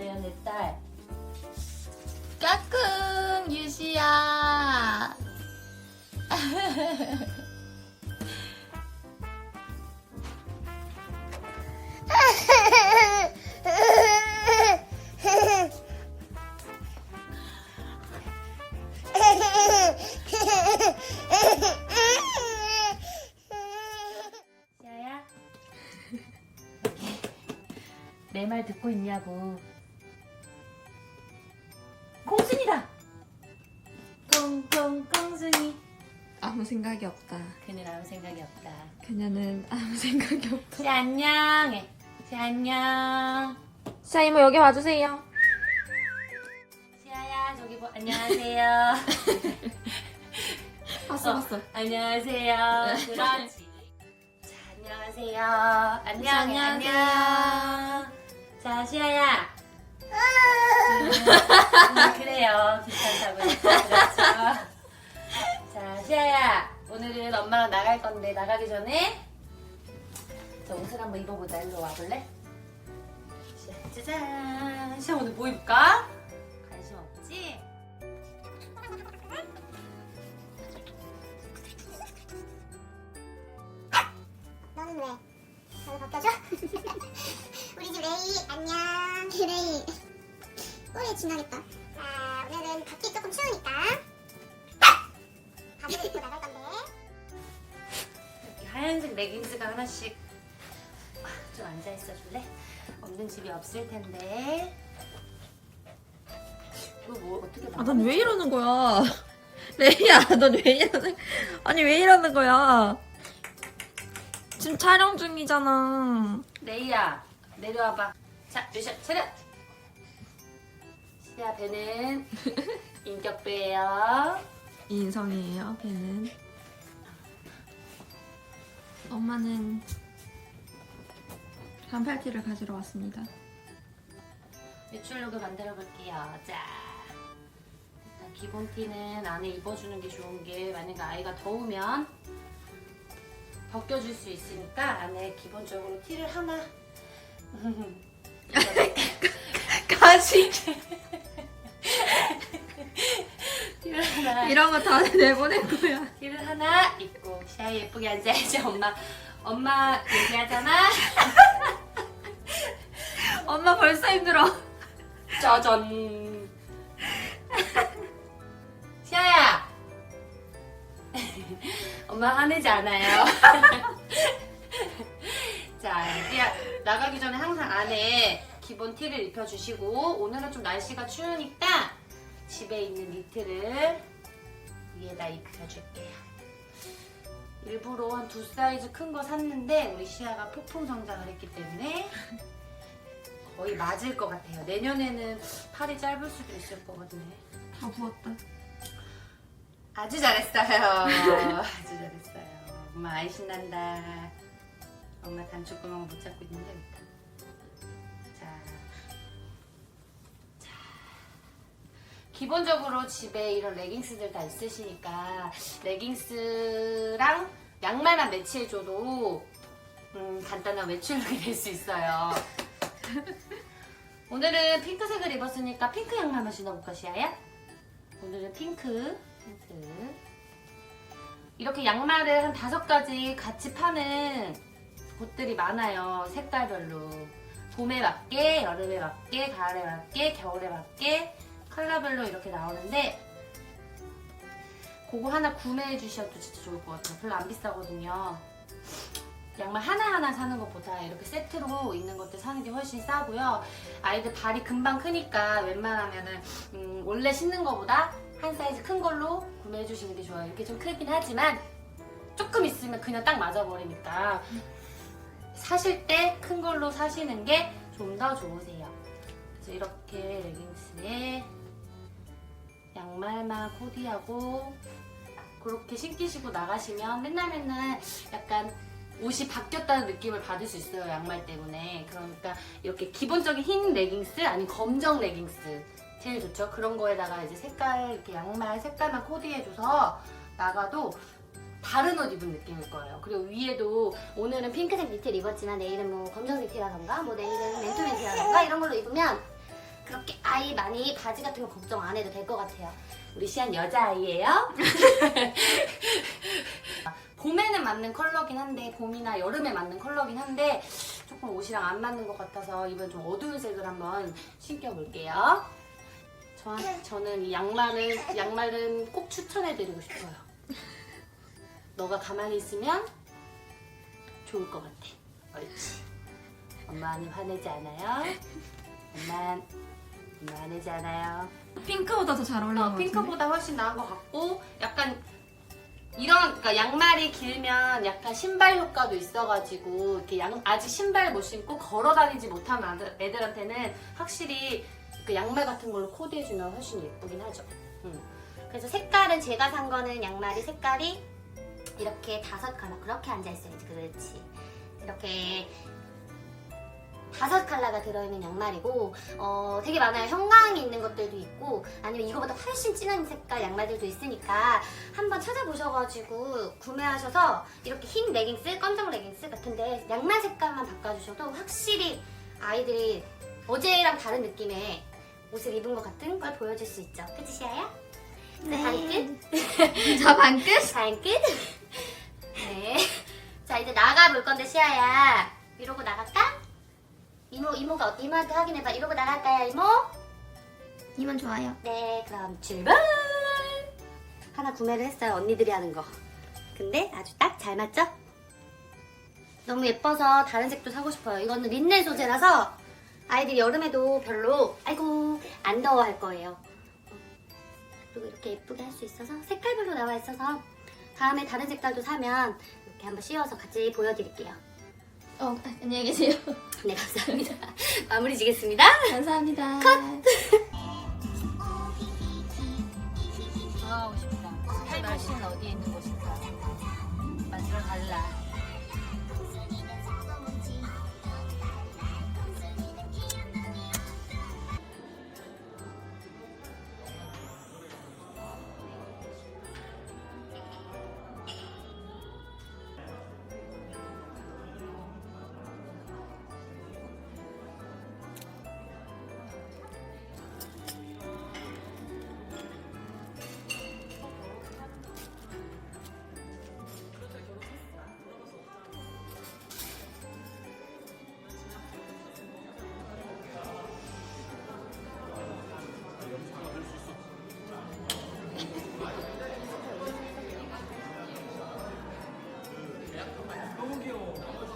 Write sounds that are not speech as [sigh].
과연 내 딸. 까꿍 유시야. 시아야? 내말 듣고 있냐고. 생각이 없다. 그는 아무 생각이 없다. 그녀는 아무 생각이 없다. 시 안녕해. 시 안녕. 자 이모 여기 와주세요. 시아야 저기 보 안녕하세요. [laughs] 봤어 어. 봤어. 안녕하세요. 그렇지. 자, 안녕하세요. 안녕. 안녕하세요. 안녕. 자, 시아야. [laughs] 건데 나가기 전에 저 옷을 한번 입어보자. 일로 와볼래? 짜잔. 시아 오늘 뭐 입을까? 관심 없지? 너는 왜? 저를 벗겨줘? [laughs] 우리 집 레이 안녕 [laughs] 레이 꼬리에 지나겠다 자 오늘은 밖이 조금 추우니까 [laughs] 바지를 입고 나 레깅스가 하나씩 좀 앉아 있어 줄래? 없는 집이 없을 텐데. 이거 뭐 어떻게 아 [laughs] 넌왜 이러는 거야? 레이야 넌 왜 이러는? 아니 왜 이러는 거야? 지금 촬영 중이잖아. 레이야 내려와봐. 자, 유셔 차렷. 시아 배는 [laughs] 인격 배예요. 인성이에요. 걔는. 엄마는 반팔티를 가지러 왔습니다. 외출룩을 만들어 볼게요. 자, 일단 기본 티는 안에 입어주는 게 좋은 게 만약에 아이가 더우면 벗겨줄 수 있으니까 안에 기본적으로 티를 하나 [laughs] 가시 [laughs] 티를 하나 이런 거다 거야. 티를 하나 입고 시아 예쁘게 앉아야지 엄마. 엄마 얘기하잖아. [laughs] 엄마 벌써 힘들어. 짜잔. 시아야. [laughs] 엄마 화내지 않아요. [laughs] 자 시아 나가기 전에 항상 안에 기본 티를 입혀주시고 오늘은 좀 날씨가 추우니까 집에 있는 니트를 위에다 입혀줄게요 일부러 한 두 사이즈 큰 거 샀는데 우리 시아가 폭풍 성장을 했기 때문에 거의 맞을 것 같아요. 내년에는 팔이 짧을 수도 있을 거거든요. 다 부었다. 아주 잘했어요. 아주 잘했어요. 엄마 아이 신난다. 엄마 단추구멍 못 잡고 있는데 일단. 기본적으로 집에 이런 레깅스들 다 있으시니까 레깅스랑 양말만 매치해줘도 음, 간단한 외출룩이 될 수 있어요. [laughs] 오늘은 핑크색을 입었으니까 핑크 양말만 신어볼까 시아야? 오늘은 핑크, 핑크. 이렇게 양말을 한 다섯 가지 같이 파는 곳들이 많아요. 색깔별로. 봄에 맞게, 여름에 맞게, 가을에 맞게, 겨울에 맞게 컬러별로 이렇게 나오는데 그거 하나 구매해 주셔도 진짜 좋을 것 같아요. 별로 안 비싸거든요. 양말 하나하나 사는 것보다 이렇게 세트로 있는 것들 사는 게 훨씬 싸고요. 아이들 발이 금방 크니까 웬만하면은 음, 원래 신는 것보다 한 사이즈 큰 걸로 구매해 주시는 게 좋아요. 이렇게 좀 크긴 하지만 조금 있으면 그냥 딱 맞아버리니까 사실 때 큰 걸로 사시는 게 좀 더 좋으세요. 그래서 이렇게 레깅스에 양말만 코디하고 그렇게 신기시고 나가시면 맨날 맨날 약간 옷이 바뀌었다는 느낌을 받을 수 있어요 양말 때문에. 그러니까 이렇게 기본적인 흰 레깅스 아니 검정 레깅스 제일 좋죠. 그런 거에다가 이제 색깔 이렇게 양말 색깔만 코디해줘서 나가도 다른 옷 입은 느낌일 거예요. 그리고 위에도 오늘은 핑크색 니트를 입었지만 내일은 뭐 검정 니트라던가 뭐 내일은 맨투 니트라던가 이런 걸로 입으면 그렇게 아이 많이 바지 같은 거 걱정 안 해도 될 것 같아요. 우리 시안 여자아이예요. [laughs] 봄에는 맞는 컬러긴 한데 봄이나 여름에 맞는 컬러긴 한데 조금 옷이랑 안 맞는 것 같아서 이번 좀 어두운 색을 한번 신겨볼게요. 저, 저는 이 양말은 양말은 꼭 추천해드리고 싶어요. 너가 가만히 있으면 좋을 것 같아. 옳지. 엄마는 화내지 않아요. 엄마 않아요. 핑크보다 더 잘 어울리는 어, 같은데? 핑크보다 훨씬 나은 것 같고 약간 이런 그러니까 양말이 길면 약간 신발 효과도 있어가지고 이렇게 양, 아직 신발 못 신고 걸어 다니지 못하는 아들- 애들한테는 확실히 그 양말 같은 걸로 코디해주면 훨씬 예쁘긴 하죠. 음. 그래서 색깔은 제가 산 거는 양말이 색깔이 이렇게 다섯 컬러 그렇게 앉아 있어야지 그렇지 이렇게 다섯 컬러가 들어있는 양말이고 어, 되게 많아요. 형광이 있는 것들도 있고 아니면 이거보다 훨씬 진한 색깔 양말들도 있으니까 한번 찾아보셔가지고 구매하셔서 이렇게 흰 레깅스, 검정 레깅스 같은데 양말 색깔만 바꿔주셔도 확실히 아이들이 어제랑 다른 느낌의 옷을 입은 것 같은 걸 보여줄 수 있죠. 그치 시아야? 네. 반 끝? 저 반 끝? 반 끝? 네. 자 이제 나가 볼 건데 시아야 이러고 나갈까? 이모 이모가 어때? 이모한테 확인해봐. 이러고 나갈까요 이모? 이만 좋아요. 네, 그럼 출발! 하나 구매를 했어요, 언니들이 하는 거. 근데 아주 딱 잘 맞죠? 너무 예뻐서 다른 색도 사고 싶어요. 이거는 린넨 소재라서 아이들이 여름에도 별로, 아이고, 안 더워할 거예요. 그리고 이렇게 예쁘게 할 수 있어서 색깔별로 나와 있어서 다음에 다른 색깔도 사면 이렇게 한번 씌워서 같이 보여드릴게요. 어, 안녕히 계세요. [laughs] 네, 감사합니다. 마무리 지겠습니다. 감사합니다. 돌아가고 싶다. 팔 날씨는 어디에 있는 곳일까? 만들어 달라. 너무 귀여워.